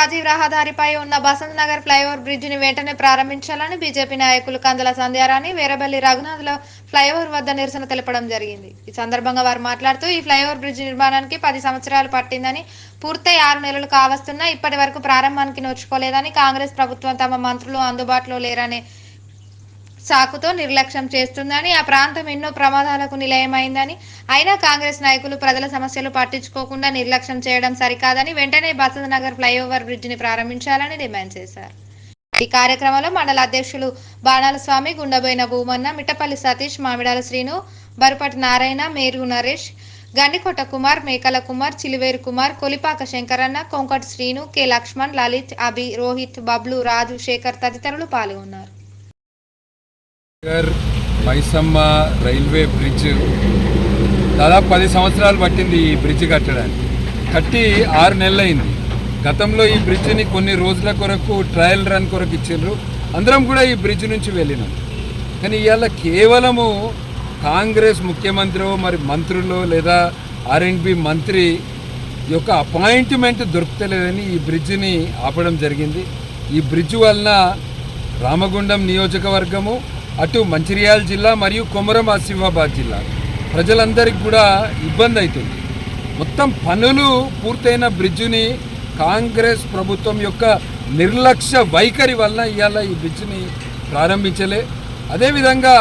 రాజీవ్ రహదారిపై ఉన్న బసంత్ నగర్ ఫ్లైఓవర్ బ్రిడ్జిని వెంటనే ప్రారంభించాలని బీజేపీ నాయకులు కందల సంధ్యారాణి వీరబల్లి రఘునాథ్లో ఫ్లైఓవర్ వద్ద నిరసన తెలపడం జరిగింది. ఈ సందర్భంగా వారు మాట్లాడుతూ ఈ ఫ్లైఓవర్ బ్రిడ్జి నిర్మాణానికి పది సంవత్సరాలు పట్టిందని పూర్తయి ఆరు నెలలు కావస్తున్నా ఇప్పటి వరకు ప్రారంభానికి నోచుకోలేదని కాంగ్రెస్ ప్రభుత్వం తమ మంత్రులు అందుబాటులో లేరనే సాకుతో నిర్లక్ష్యం చేస్తుందని ఆ ప్రాంతం ఎన్నో ప్రమాదాలకు నిలయమైందని అయినా కాంగ్రెస్ నాయకులు ప్రజల సమస్యలు పట్టించుకోకుండా నిర్లక్ష్యం చేయడం సరికాదని వెంటనే బసంత్ నగర్ ఫ్లైఓవర్ బ్రిడ్జిని ప్రారంభించాలని డిమాండ్ చేశారు. ఈ కార్యక్రమంలో మండల అధ్యక్షులు బాణాల స్వామి గుండబోయిన భూమన్న మిట్టపల్లి సతీష్ మామిడాల శ్రీను బరుపటి నారాయణ మేరు నరేష్ గండికోట కుమార్ మేకల కుమార్ చిలివేరు కుమార్ కొలిపాక శంకరన్న కొంకటి శ్రీను కె లక్ష్మణ్ లలిత్ అభి రోహిత్ బబ్లు రాజు శేఖర్ తదితరులు పాల్గొన్నారు. Nagar Maisamma railway bridge. దాదాపు పది సంవత్సరాలు పట్టింది ఈ బ్రిడ్జ్ కట్టడానికి. కట్టి ఆరు నెలలైంది. గతంలో ఈ బ్రిడ్జిని కొన్ని రోజుల కొరకు ట్రయల్ రన్ కొరకు ఇచ్చిండ్రు. అందరం కూడా ఈ బ్రిడ్జ్ నుంచి వెళ్ళినాం. కానీ ఇవాళ కేవలము కాంగ్రెస్ ముఖ్యమంత్రి మరి మంత్రులు లేదా ఆర్ఎండ్బి మంత్రి యొక్క అపాయింట్మెంట్ దొరుకుతలేదని ఈ బ్రిడ్జిని ఆపడం జరిగింది. ఈ బ్రిడ్జ్ వలన రామగుండం నియోజకవర్గము అటు మంచిర్యాల జిల్లా మరియు కొమరం ఆసిఫాబాద్ జిల్లా. ప్రజలందరికీ కూడా ఇబ్బంది అవుతుంది మొత్తం పనులు పూర్తయిన బ్రిడ్జిని కాంగ్రెస్ ప్రభుత్వం యొక్క నిర్లక్ష్య వైఖరి వలన ఇవాళ ఈ బ్రిడ్జిని ప్రారంభించలే. అదేవిధంగా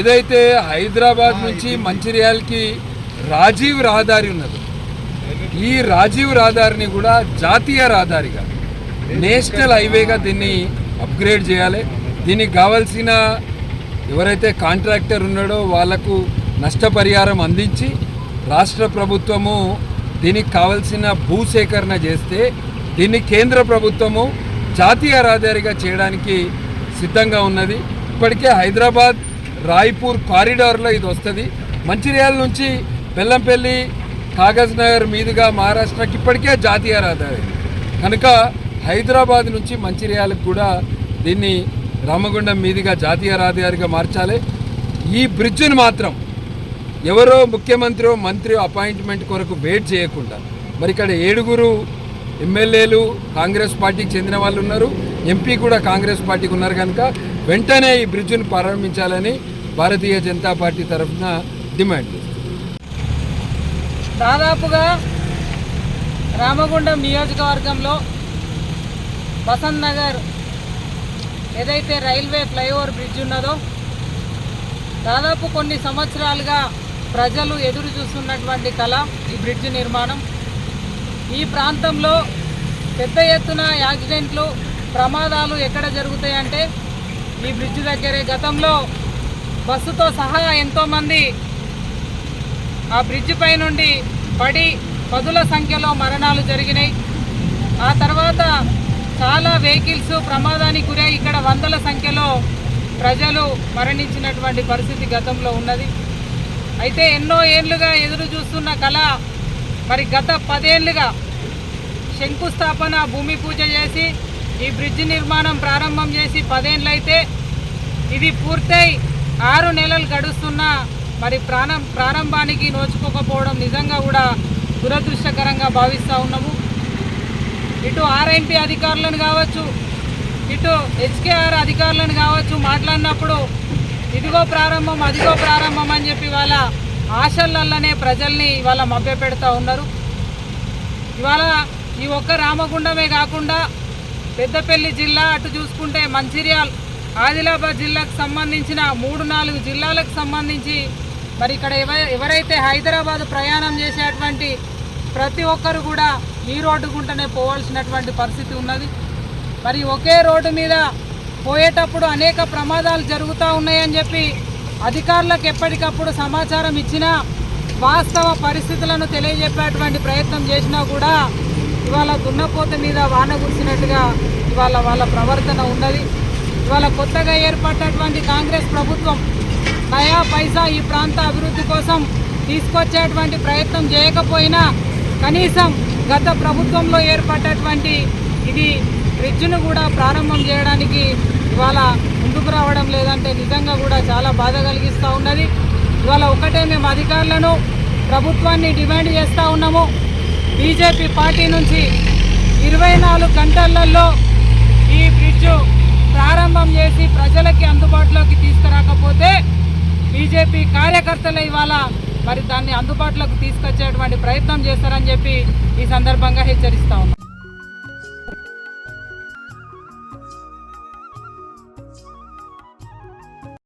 ఏదైతే హైదరాబాద్ నుంచి మంచిర్యాలకి రాజీవ్ రహదారి ఉన్నది ఈ రాజీవ్ రహదారిని కూడా జాతీయ రహదారిగా నేషనల్ హైవేగా దీన్ని అప్గ్రేడ్ చేయాలి. దీనికి కావాల్సిన ఎవరైతే కాంట్రాక్టర్ ఉన్నాడో వాళ్ళకు నష్టపరిహారం అందించి రాష్ట్ర ప్రభుత్వము దీనికి కావలసిన భూసేకరణ చేస్తే దీన్ని కేంద్ర ప్రభుత్వము జాతీయ రహదారిగా చేయడానికి సిద్ధంగా ఉన్నది. ఇప్పటికే హైదరాబాద్ రాయ్పూర్ కారిడార్లో ఇది వస్తుంది. మంచిర్యాల నుంచి బెల్లంపల్లి కాగజ్ నగర్ మీదుగా మహారాష్ట్రకి ఇప్పటికే జాతీయ రహదారి. కనుక హైదరాబాద్ నుంచి మంచిర్యాలకు కూడా దీన్ని రామగుండం మీదుగా జాతీయ రహదారిగా మార్చాలి. ఈ బ్రిడ్జ్ని మాత్రం ఎవరో ముఖ్యమంత్రి మంత్రి అపాయింట్మెంట్ కొరకు వెయిట్ చేయకుండా మరి ఇక్కడ ఏడుగురు ఎమ్మెల్యేలు కాంగ్రెస్ పార్టీకి చెందిన వాళ్ళు ఉన్నారు. ఎంపీ కూడా కాంగ్రెస్ పార్టీకి ఉన్నారు కనుక వెంటనే ఈ బ్రిడ్జ్ను ప్రారంభించాలని భారతీయ జనతా పార్టీ తరఫున డిమాండ్ దాదాపుగా రామగుండం నియోజకవర్గంలో బసంత్ నగర్ ఏదైతే రైల్వే ఫ్లైఓవర్ బ్రిడ్జ్ ఉన్నదో దాదాపు కొన్ని సంవత్సరాలుగా ప్రజలు ఎదురు చూస్తున్నటువంటి కళ ఈ బ్రిడ్జ్ నిర్మాణం. ఈ ప్రాంతంలో పెద్ద ఎత్తున యాక్సిడెంట్లు ప్రమాదాలు ఎక్కడ జరుగుతాయంటే ఈ బ్రిడ్జ్ దగ్గరే. గతంలో బస్సుతో సహా ఎంతోమంది ఆ బ్రిడ్జ్ పై నుండి పడి పదుల సంఖ్యలో మరణాలు జరిగినాయి. ఆ తర్వాత చాలా వెహికల్స్ ప్రమాదానికి గురై ఇక్కడ వందల సంఖ్యలో ప్రజలు మరణించినటువంటి పరిస్థితి గతంలో ఉన్నది. అయితే ఎన్నో ఏళ్ళుగా ఎదురు చూస్తున్న కళ మరి గత పదేళ్ళుగా శంకుస్థాపన భూమి పూజ చేసి ఈ బ్రిడ్జ్ నిర్మాణం ప్రారంభం చేసి పదేళ్ళైతే ఇది పూర్తయి ఆరు నెలలు గడుస్తున్న మరి ప్రాణం ప్రారంభానికి నోచుకోకపోవడం నిజంగా కూడా దురదృష్టకరంగా భావిస్తూ ఉన్నాము. ఇటు ఆర్ఎంపీ అధికారులను కావచ్చు ఇటు హెచ్కేఆర్ అధికారులను కావచ్చు మాట్లాడినప్పుడు ఇదిగో ప్రారంభం అదిగో ప్రారంభం అని చెప్పి వాళ్ళ ఆశలల్లనే ప్రజల్ని ఇవాళ మభ్యపెడతా ఉన్నారు. ఇవాళ ఈ ఒక్క రామగుండమే కాకుండా పెద్దపల్లి జిల్లా అటు చూసుకుంటే మంచిర్యాల్ ఆదిలాబాద్ జిల్లాకు సంబంధించిన మూడు నాలుగు జిల్లాలకు సంబంధించి మరి ఇక్కడ ఎవ ఎవరైతే హైదరాబాద్ ప్రయాణం చేసేటువంటి ప్రతి ఒక్కరు కూడా ఈ రోడ్డు గుంటనే పోవాల్సినటువంటి పరిస్థితి ఉన్నది. మరి ఒకే రోడ్డు మీద పోయేటప్పుడు అనేక ప్రమాదాలు జరుగుతూ ఉన్నాయని చెప్పి అధికారులకు ఎప్పటికప్పుడు సమాచారం ఇచ్చినా వాస్తవ పరిస్థితులను తెలియజెప్పేటువంటి ప్రయత్నం చేసినా కూడా ఇవాళ దున్నపోత మీద వాన కురిసినట్టుగా ఇవాళ వాళ్ళ ప్రవర్తన ఉన్నది. ఇవాళ కొత్తగా ఏర్పడినటువంటి కాంగ్రెస్ ప్రభుత్వం నయా పైసా ఈ ప్రాంత అభివృద్ధి కోసం తీసుకొచ్చేటువంటి ప్రయత్నం చేయకపోయినా కనీసం గత ప్రభుత్వంలో ఏర్పడ్డటువంటి ఇది బ్రిడ్జ్ను కూడా ప్రారంభం చేయడానికి ఇవాళ ముందుకు రావడం లేదంటే నిజంగా కూడా చాలా బాధ కలిగిస్తూ ఉన్నది. ఇవాళ ఒకటే మేము అధికారులను ప్రభుత్వాన్ని డిమాండ్ చేస్తూ ఉన్నాము. బీజేపీ పార్టీ నుంచి ఇరవై నాలుగు గంటలలో ఈ బ్రిడ్జ్ ప్రారంభం చేసి ప్రజలకి అందుబాటులోకి తీసుకురాకపోతే బీజేపీ కార్యకర్తలు ఇవాళ మరి దాన్ని అందుబాటులోకి తీసుకొచ్చేటువంటి ప్రయత్నం చేస్తారని చెప్పి ఈ సందర్భంగా హెచ్చరిస్తా ఉన్నాం.